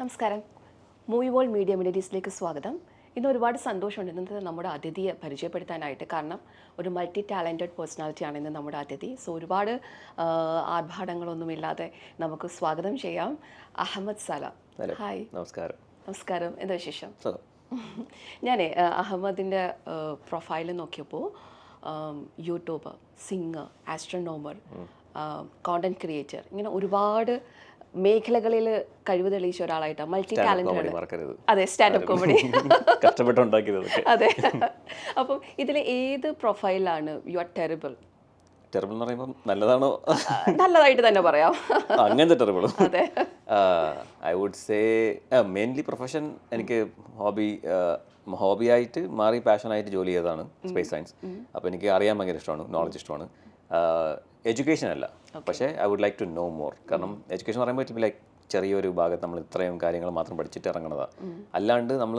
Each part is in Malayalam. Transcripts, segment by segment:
നമസ്കാരം. മൂവി വോൾ മീഡിയ മിഡിയീസിലേക്ക് സ്വാഗതം. ഇന്ന് ഒരുപാട് സന്തോഷമുണ്ട്. ഇന്നത്തെ നമ്മുടെ അതിഥിയെ പരിചയപ്പെടുത്താനായിട്ട് കാരണം ഒരു മൾട്ടി ടാലന്റഡ് പേഴ്സണാലിറ്റിയാണ് ഇന്ന് നമ്മുടെ അതിഥി. സോ ഒരുപാട് ആർഭാടങ്ങളൊന്നുമില്ലാതെ നമുക്ക് സ്വാഗതം ചെയ്യാം. അഹമ്മദ് സലാം. ഹായ് നമസ്കാരം. നമസ്കാരം. എന്താ വിശേഷം? ഞാനേ അഹമ്മദിന്റെ പ്രൊഫൈൽ നോക്കിയപ്പോൾ youtuber singer astronomer content creator ഇങ്ങനെ ഒരുപാട് മേഖലകളിൽ കഴിവ് തെളിയിച്ച ഒരാളായിട്ടാണ് മൾട്ടി ടാലന്റഡ് അതെ സ്റ്റാൻഡപ്പ് കോമഡി കഷ്ടപ്പെട്ടുണ്ടാക്കിയത് അതെ. അപ്പം ഇതിൽ ഏത് പ്രൊഫൈലാണ് യു ആർ ടെറിബിൾ ടെറിബിൾ എന്ന് പറയുമ്പോൾ നല്ലതാണോ? നല്ലതായിട്ട് തന്നെ പറയാം. അങ്ങനത്തെ ടെറിബിൾ അതെ. I would say mainly profession എനിക്ക് ഹോബി ഹോബി ആയിട്ട് മാറി പാഷനായിട്ട് ജോലി ചെയ്തതാണ് സ്പേസ് സയൻസ് അപ്പോൾ എനിക്ക് അറിയാൻ ഭയങ്കര ഇഷ്ടമാണ് നോളജ് ഇഷ്ടമാണ്. എഡ്യൂക്കേഷൻ അല്ല. പക്ഷേ I would like to know more കാരണം എഡ്യൂക്കേഷൻ പറയുമ്പോൾ ലൈക്ക് ചെറിയൊരു ഭാഗത്ത് നമ്മൾ ഇത്രയും കാര്യങ്ങൾ മാത്രം പഠിച്ചിട്ട് ഇറങ്ങണതാണ് അല്ലാണ്ട് നമ്മൾ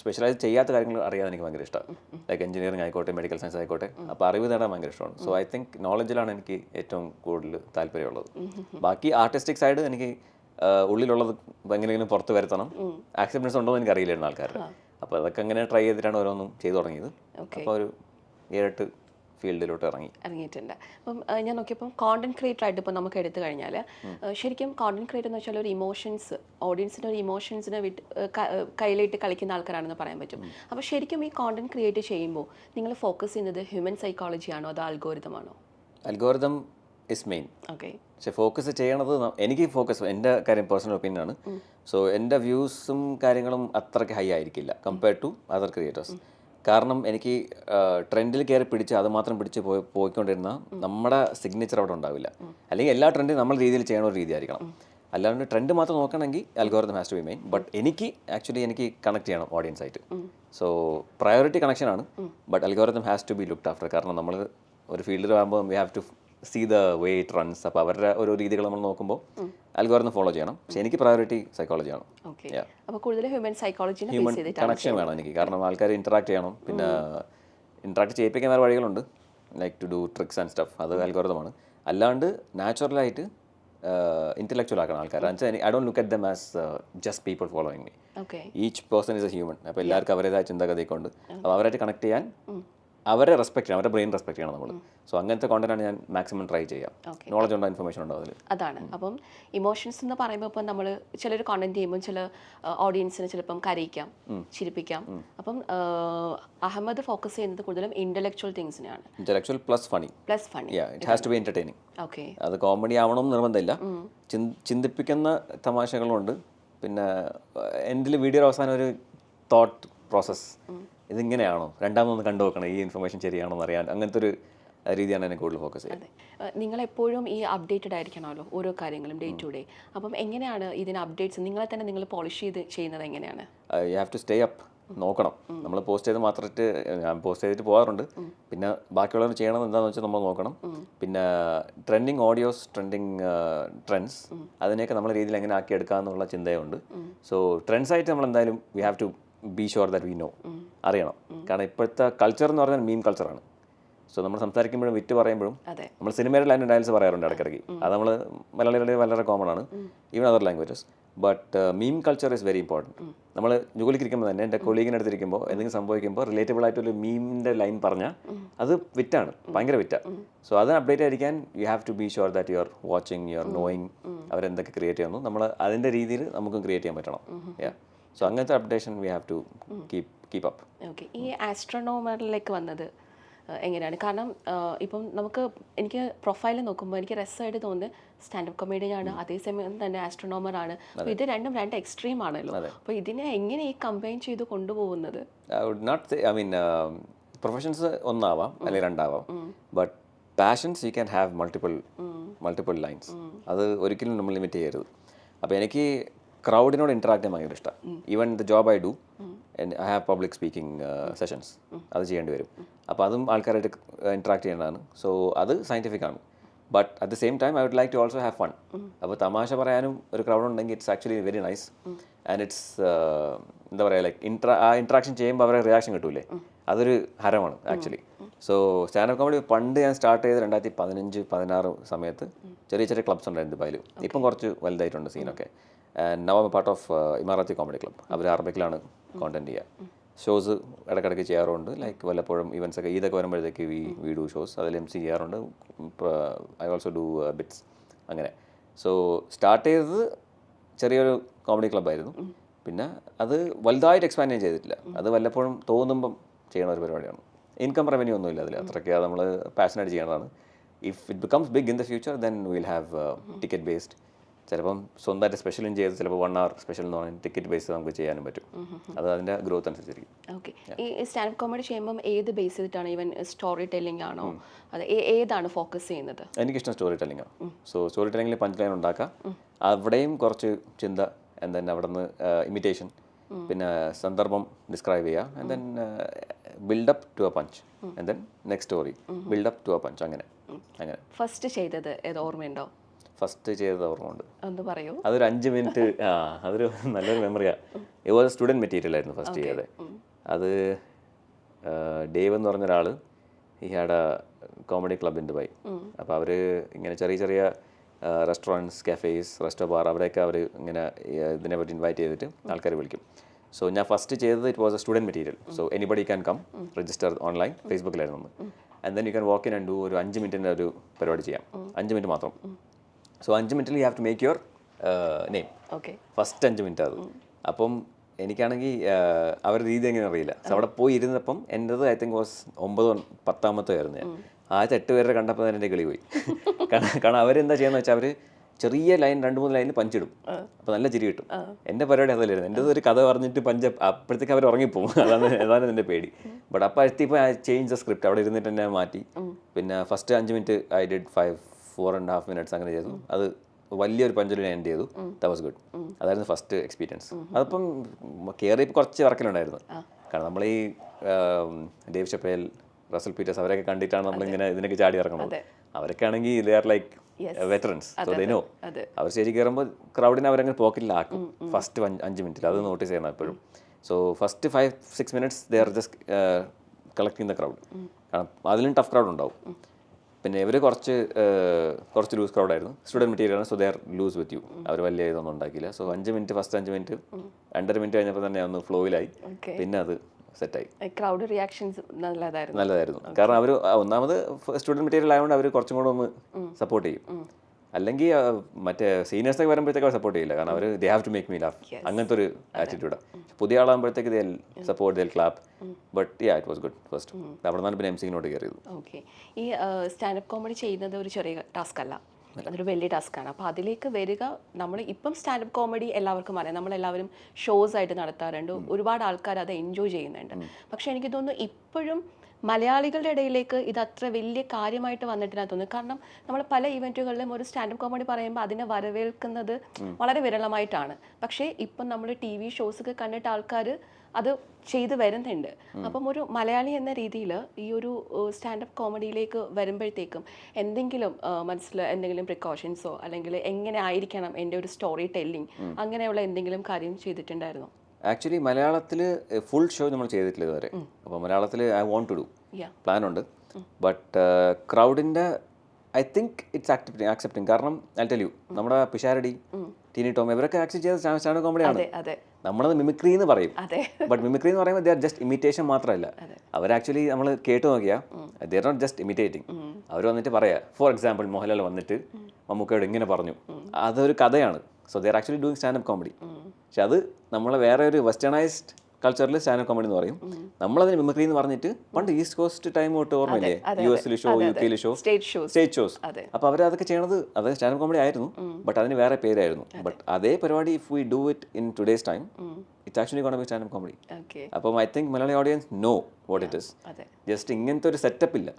സ്പെഷ്യലൈസ് ചെയ്യാത്ത കാര്യങ്ങൾ അറിയാൻ എനിക്ക് ഭയങ്കര ഇഷ്ടമാണ്. ലൈക്ക് എഞ്ചിനീയറിംഗ് ആയിക്കോട്ടെ മെഡിക്കൽ സയൻസ് ആയിക്കോട്ടെ അപ്പോൾ അറിവ് നേടാൻ ഭയങ്കര ഇഷ്ടമാണ്. സോ ഐ തിങ്ക് നോളജിലാണ് എനിക്ക് ഏറ്റവും കൂടുതൽ താല്പര്യമുള്ളത്. ബാക്കി ആർട്ടിസ്റ്റിക് സൈഡ് എനിക്ക് ഉള്ളിലുള്ളത് എങ്ങനെയെങ്കിലും പുറത്ത് വരുത്തണം. ആക്സെപ്റ്റൻസ് ഉണ്ടോ എന്ന് എനിക്ക് അറിയില്ലായിരുന്നു ആൾക്കാർ അപ്പോൾ അതൊക്കെ അങ്ങനെ ട്രൈ ചെയ്തിട്ടാണ് ഓരോന്നും ചെയ്തു തുടങ്ങിയത്. അപ്പോൾ ഒരു ഏഴെട്ട് ഫീൽഡിലോട്ട് ഇറങ്ങി. ഇറങ്ങിയിട്ടുണ്ട്. അപ്പം ഞാൻ നോക്കിയപ്പോൾ കോണ്ടന്റ് ക്രിയേറ്റർ ആയിട്ട് ഇപ്പോൾ നമുക്ക് എടുത്തു കഴിഞ്ഞാൽ ശരിക്കും കോണ്ടന്റ് ക്രിയേറ്റർ എന്ന് വെച്ചാൽ ഒരു ഇമോഷൻസ് ഓഡിയൻസിന്റെ ഒരു ഇമോഷൻസിനെ വിട്ട് കയ്യിലിട്ട് കളിക്കുന്ന ആൾക്കാരാണെന്ന് പറയാൻ പറ്റും. അപ്പോൾ ശരിക്കും ഈ കോണ്ടന്റ് ക്രിയേറ്റ് ചെയ്യുമ്പോൾ നിങ്ങൾ ഫോക്കസ് ചെയ്യുന്നത് ഹ്യൂമൻ സൈക്കോളജി ആണോ അതോ അൽഗോരിതമാണോ അൽഗോരിതം ഇസ് മെയിൻ ഓക്കെ പക്ഷെ ഫോക്കസ് ചെയ്യണത് എനിക്ക് ഫോക്കസ് എന്റെ കാര്യം പേഴ്സണൽ ഒപ്പീനിയൻ ആണ്. സോ എന്റെ വ്യൂസും കാര്യങ്ങളും അത്രയ്ക്ക് ഹൈ ആയിരിക്കില്ല കമ്പയർഡ് ടു അതർ ക്രിയേറ്റേഴ്സ് കാരണം എനിക്ക് ട്രെൻഡിൽ കയറി പിടിച്ച് അത് മാത്രം പിടിച്ച് പോയി പോയിക്കൊണ്ടിരുന്ന നമ്മുടെ സിഗ്നേച്ചർ അവിടെ ഉണ്ടാവില്ല. അല്ലെങ്കിൽ എല്ലാ ട്രെൻഡും നമ്മൾ രീതിയിൽ ചെയ്യണ ഒരു രീതി ആയിരിക്കണം അല്ലാണ്ട് ട്രെൻഡ് മാത്രം നോക്കണമെങ്കിൽ algorithm has to be main but എനിക്ക് ആക്ച്വലി എനിക്ക് കണക്ട് ചെയ്യണം ഓഡിയൻസ് ആയിട്ട്. സോ പ്രയോറിറ്റി കണക്ഷൻ ആണ്. But algorithm has to be looked after കാരണം നമ്മൾ ഒരു ഫീൽഡിൽ ആകുമ്പോൾ we have to see the way it runs അപ്പോൾ അവരുടെ ഓരോ രീതികൾ നമ്മൾ നോക്കുമ്പോൾ അൽഗോറിതം ഫോളോ ചെയ്യണം. പക്ഷെ എനിക്ക് പ്രയോറിറ്റി സൈക്കോളജി ആണ്. ഓക്കെ അപ്പോൾ കൂടുതൽ ഹ്യൂമൻ സൈക്കോളജിനെ ഹ്യൂമൻ കണക്ഷൻ വേണം എനിക്ക്. കാരണം ആൾക്കാർ ഇൻട്രാക്ട് ചെയ്യണം. പിന്നെ ഇൻട്രാക്ട് ചെയ്യിപ്പിക്കാൻ വേറെ വഴികളുണ്ട്. Like to do tricks and stuff അത് അൽഗോറിതമാണ് അല്ലാണ്ട് നാച്ചുറലായിട്ട് ഇന്റലക്ച്വൽ ആക്കണം ആൾക്കാർ I don't look at them as just people following me each person is a human അപ്പോൾ എല്ലാവർക്കും അവരുടേതായ ചിന്താഗതിയൊക്കെ ഉണ്ട്. അപ്പോൾ അവരായിട്ട് കണക്ട് ചെയ്യാൻ അവരെ റെസ്പെക്ട് ചെയ്യണം അവരുടെ ബ്രെയിൻ റെസ്പെക്ട് ചെയ്യണം നമ്മൾ സോ അങ്ങനത്തെ കോണ്ടന്റാണ് ഞാൻ മാക്സിമം ട്രൈ ചെയ്യാം. നോളജ് ഉണ്ടോ ഇൻഫർമേഷൻ ഉണ്ടോ അതിൽ അതാണ്. അപ്പം ഇമോഷൻസ് എന്ന് പറയുമ്പോൾ ഇപ്പം നമ്മൾ ചിലർ കോണ്ടന്റ് ചെയ്യുമ്പോൾ ചില ഓഡിയൻസിനെ ചിലപ്പം കരയിക്കാം ചിരിപ്പിക്കാം. അപ്പം അഹമ്മദ് ഫോക്കസ് ചെയ്യുന്നത് കൂടുതലും intellectual തിങ്സിനെയാണ് intellectual plus funny plus funny yeah it has to be entertaining okay അത് കോമഡി ആവണം നിർബന്ധമില്ല. ചിന്തിപ്പിക്കുന്ന തമാശകളുണ്ട്. പിന്നെ എന്റെ വീഡിയോ അവസാനം ഒരു തോട്ട് പ്രോസസ്സ് ഇതിങ്ങനെയാണോ? രണ്ടാമതൊന്ന് കണ്ടു നോക്കണം. ഈ ഇൻഫർമേഷൻ ശരിയാണോ എന്ന് അറിയാൻ അങ്ങനത്തെ ഒരു രീതിയാണ് എന്നെ കൂടുതൽ ഫോക്കസ് ചെയ്യുന്നത്. നിങ്ങൾ എപ്പോഴും ഈ അപ്ഡേറ്റഡ് ആയിരിക്കണമല്ലോ ഓരോ കാര്യങ്ങളും ഡേ ടു ഡേ അപ്പം എങ്ങനെയാണ് ഇതിന് അപ്ഡേറ്റ്സ് നിങ്ങളെ തന്നെ നിങ്ങൾ പോളിഷ് ചെയ്ത് ചെയ്യുന്നത് എങ്ങനെയാണ്? You have to stay up നോക്കണം. നമ്മൾ പോസ്റ്റ് ചെയ്ത് മാത്രമായിട്ട് ഞാൻ പോസ്റ്റ് ചെയ്തിട്ട് പോകാറുണ്ട്. പിന്നെ ബാക്കിയുള്ളവർ ചെയ്യണം എന്താണെന്ന് വെച്ചാൽ നമ്മൾ നോക്കണം. പിന്നെ ട്രെൻഡിങ് ഓഡിയോസ് ട്രെൻഡിങ് ട്രെൻഡ്സ് അതിനെയൊക്കെ നമ്മളെ രീതിയിൽ എങ്ങനെ ആക്കി എടുക്കാമെന്നുള്ള ചിന്തയുണ്ട്. സോ ട്രെൻഡ്സ് ആയിട്ട് നമ്മൾ എന്തായാലും we have to be sure that we know അറിയണം. കാരണം ഇപ്പോഴത്തെ കൾച്ചർ എന്ന് പറഞ്ഞാൽ മീം കൾച്ചറാണ് സോ നമ്മൾ സംസാരിക്കുമ്പോഴും വിറ്റ് പറയുമ്പോഴും നമ്മൾ സിനിമയുടെ ലൈൻ ഡയൽസ് പറയാറുണ്ട് ഇടയ്ക്കിടയ്ക്ക്. അത് നമ്മൾ മലയാളികളുടെ വളരെ കോമൺ ആണ്. Even other languages but meme culture is very important നമ്മൾ ജോലിക്ക് ഇരിക്കുമ്പോൾ തന്നെ എന്റെ കൊളീഗിന്റെ അടുത്തിരിക്കുമ്പോൾ എന്തെങ്കിലും സംഭവിക്കുമ്പോൾ റിലേറ്റബിൾ ആയിട്ടൊരു മീമിന്റെ ലൈൻ പറഞ്ഞാൽ അത് വിറ്റാണ്. ഭയങ്കര വിറ്റാണ് സോ അത് അപ്ഡേറ്റ് ആയിരിക്കാൻ you have to be sure that you are watching you are knowing അവരെന്തൊക്കെ create ചെയ്യുന്നു. നമ്മൾ അതിന്റെ രീതിയിൽ നമുക്കും ക്രിയേറ്റ് ചെയ്യാൻ പറ്റണം. സോ അങ്ങനത്തെ updation we have to keep keep up okay ഈ ആസ്ട്രോണോമറിലേക്ക് വന്നത് എങ്ങനെയാണ്? കാരണം ഇപ്പം നമുക്ക് എനിക്ക് പ്രൊഫൈൽ നോക്കുമ്പോൾ എനിക്ക് രസമായിട്ട് തോന്നുന്നത് സ്റ്റാൻഡപ്പ് കൊമേഡിയനാണ് അതേസമയം തന്നെ ആസ്ട്രോണോമർ ആണ്. അപ്പോൾ ഇത് രണ്ടും രണ്ട് എക്സ്ട്രീം ആണല്ലോ. അപ്പോൾ ഇതിനെ എങ്ങനെ ഈ കമ്പൈൻ ചെയ്ത് കൊണ്ടുപോകുന്നത്? I would not I mean professions ഒന്നാവാം അല്ലെങ്കിൽ രണ്ടാവാം. But passions you can have multiple multiple lines അത് ഒരിക്കലും നമ്മൾ ലിമിറ്റ് ചെയ്യരുത്. അപ്പോൾ എനിക്ക് ക്രൗഡിനോട് ഇൻട്രാക്ട് ചെയ്യാൻ ഭയങ്കര ഇഷ്ടമാണ് even the job I do I have public speaking sessions അത് ചെയ്യേണ്ടി വരും. അപ്പോൾ അതും ആൾക്കാരായിട്ട് ഇൻട്രാക്ട് ചെയ്യേണ്ടതാണ്. സോ അത് സയന്റിഫിക് ആണ്. But at the same time I would like to also have fun അപ്പോൾ തമാശ പറയാനും ഒരു ക്രൗഡ് ഉണ്ടെങ്കിൽ it's actually very nice and it's എന്താ പറയുക ലൈക്ക് ഇൻട്രാ ആ ഇൻട്രാക്ഷൻ ചെയ്യുമ്പോൾ അവരുടെ റിയാക്ഷൻ കിട്ടൂലേ? അതൊരു ഹരമാണ് ആക്ച്വലി സോ സ്റ്റാൻഡപ്പ് കോമഡി പണ്ട് ഞാൻ സ്റ്റാർട്ട് ചെയ്ത് രണ്ടായിരത്തി പതിനഞ്ച് പതിനാറ് സമയത്ത്. ചെറിയ ചെറിയ ക്ലബ്സ് ഉണ്ടായിരുന്നു ദുബായിൽ ഇപ്പം കുറച്ച് വലുതായിട്ടുണ്ട് സീനൊക്കെ നവ part of Emirati comedy club അവർ അറബിക്കിലാണ് കോണ്ടന്റ് ചെയ്യുക. ഷോസ് ഇടയ്ക്കിടയ്ക്ക് ചെയ്യാറുണ്ട്. ലൈക്ക് വല്ലപ്പോഴും ഇവൻസ് ഒക്കെ ഈദൊക്കെ വരുമ്പോഴത്തേക്ക് വി വി ഡു ഷോസ് അതിൽ എം സി ചെയ്യാറുണ്ട്. ഐ ഓൾസോ ഡു ബിറ്റ്സ് അങ്ങനെ. സോ സ്റ്റാർട്ട് ചെയ്തത് ചെറിയൊരു കോമഡി ക്ലബ്ബായിരുന്നു പിന്നെ അത് വലുതായിട്ട് എക്സ്പാൻഡ് ചെയ്യാൻ ചെയ്തിട്ടില്ല. അത് വല്ലപ്പോഴും തോന്നുമ്പം ചെയ്യണ ഒരു പരിപാടിയാണ്. ഇൻകം റവന്യൂ ഒന്നുമില്ല അതിൽ അത്രയ്ക്ക് നമ്മൾ പാഷനായിട്ട് ചെയ്യണതാണ് if it becomes big in the future then will have ticket based ചിലപ്പം സ്വന്തമായിട്ട് സ്പെഷ്യലും ചെയ്ത് ചിലപ്പോൾ വൺ അവർ സ്പെഷ്യൽ എന്ന് പറഞ്ഞാൽ ടിക്കറ്റ് ബേസ് നമുക്ക് ചെയ്യാനും പറ്റും. അത് അതിന്റെ ഗ്രോത്ത് അനുസരിച്ചിരിക്കും. ഓക്കെ ഈ സ്റ്റാൻഡപ്പ് കോമഡി ചെയ്യുമ്പം ഏത് ബേസ് ചെയ്തിട്ടാണ്? ഈവൻ സ്റ്റോറി ടെല്ലിംഗ് ആണോ അത് ഏതാണ് ഫോക്കസ് ചെയ്യുന്നത്? എനിക്കിഷ്ടം സ്റ്റോറി ടെല്ലിംഗ് ആണ്. സോ സ്റ്റോറി ടെല്ലിംഗിൽ പഞ്ച് ലൈൻ ഉണ്ടാക്കാം. അവിടെയും കുറച്ച് ചിന്ത ആൻഡ് ദെൻ അവിടെ നിന്ന് ഇമിറ്റേഷൻ പിന്നെ സന്ദർഭം ഡിസ്ക്രൈബ് ചെയ്യുക and then buildup to a punch and then next story buildup to a punch അങ്ങനെ. അങ്ങനെ. ഫസ്റ്റ് ചെയ്തത് ഏത് ഓർമ്മയുണ്ടോ? ഫസ്റ്റ് ചെയ്തത് ഓർമ്മയുണ്ട്. ഒന്ന് പറയൂ. അതൊരു അഞ്ച് മിനിറ്റ് ആ അതൊരു നല്ലൊരു മെമ്മറിയാണ് ഇത് വാസ് സ്റ്റുഡന്റ് മെറ്റീരിയൽ ആയിരുന്നു ഫസ്റ്റ് ചെയ്തത്. അത് ഡേവ് എന്ന് പറഞ്ഞ ഒരാൾ ഈ had a comedy club in Dubai അപ്പോൾ അവർ ഇങ്ങനെ ചെറിയ ചെറിയ റെസ്റ്റോറന്റ്സ് കഫേസ് റെസ്റ്റോ ബാർ അവിടെയൊക്കെ അവർ ഇങ്ങനെ ഇതിനെപ്പറ്റി ഇതിനെ പറ്റി ഇൻവൈറ്റ് ചെയ്തിട്ട് ആൾക്കാർ വിളിക്കും. സോ ഞാൻ ഫസ്റ്റ് ചെയ്തത് it was a student material so anybody can come register online ഫേസ്ബുക്കിലായിരുന്നു ഒന്ന് and then you can walk in and do ഒരു അഞ്ച് മിനിറ്റിന്റെ ഒരു പരിപാടി ചെയ്യാം. അഞ്ച് മിനിറ്റ് മാത്രം. സോ അഞ്ച് മിനിറ്റിൽ you have to make your name okay first അഞ്ച് മിനിറ്റ് അത്. അപ്പം എനിക്കാണെങ്കിൽ അവരുടെ രീതി എങ്ങനെ അറിയില്ല. സോ അവിടെ പോയി ഇരുന്നപ്പം എന്റെത് ഐ തിങ്ക് വാസ് ഒമ്പതോ പത്താമത്തോ ആയിരുന്നു ഞാൻ. ആദ്യത്തെ എട്ട് പേരെ കണ്ടപ്പോൾ തന്നെ എന്റെ കിളി പോയി. കാരണം കാരണം അവരെന്താ ചെയ്യുന്നത് വെച്ചാൽ അവർ ചെറിയ ലൈൻ രണ്ട് മൂന്ന് ലൈനിൽ പഞ്ചിടും. അപ്പോൾ നല്ല ചിരി കിട്ടും. എന്റെ പരിപാടി അതല്ലായിരുന്നു. എന്റെ ഒരു കഥ പറഞ്ഞിട്ട് പഞ്ച് അപ്പോഴത്തേക്ക് അവർ ഉറങ്ങിപ്പോകും അതാണ് അതാണ് എന്റെ പേടി. ബട്ട് അപ്പോൾ എത്തിയപ്പോൾ ഐ ചേഞ്ച് ദ സ്ക്രിപ്റ്റ് അവിടെ ഇരുന്നിട്ട് തന്നെ മാറ്റി. പിന്നെ ഫസ്റ്റ് അഞ്ച് minute I did five four and half minutes അങ്ങനെ ചെയ്തു. അത് വലിയൊരു പഞ്ചിൽ ഞാൻ എൻഡ് ചെയ്തു. ദ വാസ് ഗുഡ് അതായിരുന്നു ഫസ്റ്റ് എക്സ്പീരിയൻസ് അതിപ്പം കയറി കുറച്ച് വർക്കിലുണ്ടായിരുന്നു. കാരണം നമ്മൾ ഈ ഡേവ് ഷപ്പേൽ റസൽ പീറ്റേഴ്സ് അവരൊക്കെ കണ്ടിട്ടാണ് നമ്മളിങ്ങനെ ഇതിനൊക്കെ ചാടി ഇറങ്ങുന്നത്. അവരൊക്കെ ആണെങ്കിൽ they are like veterans so they know. അവർ ശരി കയറുമ്പോൾ ക്രൗഡിനെ അവരങ്ങനെ പോക്കറ്റിലാക്കും ഫസ്റ്റ് അഞ്ച് മിനിറ്റിൽ അത് നോട്ടീസ് ചെയ്യണം എപ്പോഴും. So first five six minutes they are just collecting the crowd കാരണം അതിലും ടഫ് ക്രൗഡ് ഉണ്ടാവും. പിന്നെ ഇവർ കുറച്ച് ഏഹ്, കുറച്ച് ലൂസ് ക്രൗഡായിരുന്നു സ്റ്റുഡന്റ് മെറ്റീരിയൽ ആണ്. So they are loose with you അവർ വലിയ ഇതൊന്നും ഉണ്ടാക്കിയില്ല. സോ അഞ്ച് മിനിറ്റ് ഫസ്റ്റ് അഞ്ച് മിനിറ്റ് രണ്ടര മിനിറ്റ് കഴിഞ്ഞപ്പോൾ തന്നെ ഒന്ന് ഫ്ലോയിലായി പിന്നെ അത് സെറ്റായി. ക്രൗഡ് റിയാക്ഷൻസ് നല്ലതായിരുന്നു. നല്ലതായിരുന്നു. കാരണം അവർ ഒന്നാമത് സ്റ്റുഡന്റ് മെറ്റീരിയൽ ആയതുകൊണ്ട് അവർ കുറച്ചും കൂടെ ഒന്ന് സപ്പോർട്ട് ചെയ്യും. അല്ലെങ്കിൽ മറ്റേ സീനിയേഴ്സൊക്കെ വരുമ്പോഴത്തേക്ക് അവർ സപ്പോർട്ട് ചെയ്യില്ല. കാരണം അവർ they have to make me laugh അങ്ങനത്തെ ഒരു ആറ്റിറ്റ്യൂഡാണ് പുതിയ ആളാകുമ്പോഴത്തേക്ക് they support they clap but yeah it was good first അവിടെ നിന്നാണ് പിന്നെ എം സിങ്ങിനോട്ട് കയറിയത്. ഓക്കെ ഈ സ്റ്റാൻഡപ്പ് കോമഡി ചെയ്യുന്നത് ഒരു ചെറിയ ടാസ്ക് അല്ല. അതൊരു വലിയ ടാസ്ക്കാണ്. അപ്പോൾ അതിലേക്ക് വരിക നമ്മൾ ഇപ്പം സ്റ്റാൻഡപ്പ് കോമഡി എല്ലാവർക്കും അറിയാം. നമ്മളെല്ലാവരും ഷോസ് ആയിട്ട് നടത്താറുണ്ട്. ഒരുപാട് ആൾക്കാർ അത് എൻജോയ് ചെയ്യുന്നുണ്ട്. പക്ഷേ എനിക്ക് തോന്നുന്നു ഇപ്പോഴും മലയാളികളുടെ ഇടയിലേക്ക് ഇത് അത്ര വലിയ കാര്യമായിട്ട് വന്നിട്ടില്ല തോന്നുന്നു. കാരണം നമ്മൾ പല ഇവന്റുകളിലും ഒരു സ്റ്റാൻഡപ്പ് കോമഡി പറയുമ്പോൾ അതിനെ വരവേൽക്കുന്നത് വളരെ വിരളമായിട്ടാണ്. പക്ഷേ ഇപ്പം നമ്മൾ ടി വി ഷോസൊക്കെ കണ്ടിട്ട് ആൾക്കാർ അത് ചെയ്തു വരുന്നുണ്ട്. അപ്പം ഒരു മലയാളി എന്ന രീതിയിൽ ഈ ഒരു സ്റ്റാൻഡപ്പ് കോമഡിയിലേക്ക് വരുമ്പോഴത്തേക്കും എന്തെങ്കിലും മനസ്സിൽ എന്തെങ്കിലും പ്രിക്കോഷൻസോ അല്ലെങ്കിൽ എങ്ങനെ ആയിരിക്കണം എന്റെ ഒരു സ്റ്റോറി ടെല്ലിംഗ് അങ്ങനെയുള്ള എന്തെങ്കിലും കാര്യം ചെയ്തിട്ടുണ്ടായിരുന്നു? ആക്ച്വലി മലയാളത്തിൽ ഫുൾ ഷോ നമ്മൾ ചെയ്തിട്ടില്ല ഇതുവരെ. അപ്പോൾ മലയാളത്തിൽ I want to do plan ഉണ്ട്. But ക്രൗഡിന്റെ I think it's accepting accepting കാരണം ഐ ടെൽ യു നമ്മുടെ പിഷാരടി ടീനി ടോം ഇവരൊക്കെ ആക്സെപ്റ്റ് ചെയ്ത സ്റ്റാൻഡ് കോമഡിയാണ് നമ്മളത് മിമിക്രി എന്ന് പറയും. ബട്ട് മിമിക്രി എന്ന് പറയുമ്പോൾ ദേ ആർ ജസ്റ്റ് ഇമിറ്റേഷൻ മാത്രമല്ല. അവർ ആക്ച്വലി നമ്മൾ കേട്ട് നോക്കിയാൽ they are not just imitating അവർ വന്നിട്ട് പറയാ ഫോർ എക്സാമ്പിൾ മോഹൻലാൽ വന്നിട്ട് മമ്മൂക്കയോട് ഇങ്ങനെ പറഞ്ഞു. അതൊരു കഥയാണ്. So they are actually doing standup comedy പക്ഷെ അത് നമ്മളെ വേറെ ഒരു വെസ്റ്റേണൈസ്ഡ് കൾച്ചറിൽ സ്റ്റാൻഡപ്പ് കോമഡി എന്ന് പറയും. നമ്മളതിന് മിമിക്രി എന്ന് പറഞ്ഞിട്ട് പണ്ട് ഈസ്റ്റ് കോസ്റ്റ് ടൈം തൊട്ട് ഓർമ്മയില്ലേ? യു എസിൽ ഷോ യു കെയിൽ show state shows stage shows അതെ. അപ്പോൾ അവർ അതൊക്കെ ചെയ്യണത് അത് സ്റ്റാൻഡപ്പ് കോമഡി ആയിരുന്നു. ബട്ട് അതിന് വേറെ പേരായിരുന്നു. ബട്ട് അതേ പരിപാടി if we do it in today's time it actually gonna be standup comedy. അപ്പം I think Malayali audience know what it is just ഇങ്ങനത്തെ ഒരു സെറ്റപ്പ് ഇല്ല.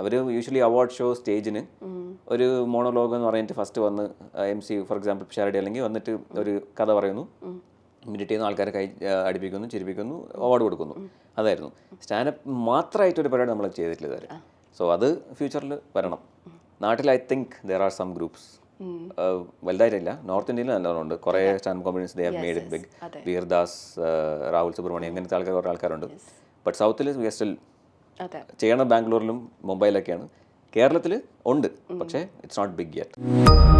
അവർ യൂഷ്വലി അവാർഡ് ഷോ സ്റ്റേജിന് ഒരു മോണോലോഗ് എന്ന് പറഞ്ഞിട്ട് ഫസ്റ്റ് വന്ന് M C for example Sharady അല്ലെങ്കിൽ വന്നിട്ട് ഒരു കഥ പറയുന്നു. ഇമിറ്റേറ്റ് ചെയ്യുന്ന ആൾക്കാരെ കൈ അടിപ്പിക്കുന്നു ചിരിപ്പിക്കുന്നു അവാർഡ് കൊടുക്കുന്നു. അതായിരുന്നു. സ്റ്റാൻഡപ്പ് മാത്രമായിട്ടൊരു പരിപാടി നമ്മൾ ചെയ്തിട്ടില്ല ഇതുവരെ. സോ അത് ഫ്യൂച്ചറിൽ വരണം. നാട്ടിൽ I think there are some groups വലുതായിട്ടില്ല. North ഇന്ത്യയിൽ നല്ലോണമുണ്ട്. കുറേ stand comedies they have made it big Vir Das Rahul Subramanian ഇങ്ങനത്തെ ആൾക്കാർ കുറേ ആൾക്കാരുണ്ട്. ബട്ട് സൗത്തിൽ വി സ്റ്റിൽ അതെ. ചെയ്യണത് ബാംഗ്ലൂരിലും മുംബൈയിലൊക്കെയാണ്. കേരളത്തിൽ ഉണ്ട്. പക്ഷേ ഇറ്റ്സ് നോട്ട് ബിഗ് യെറ്റ്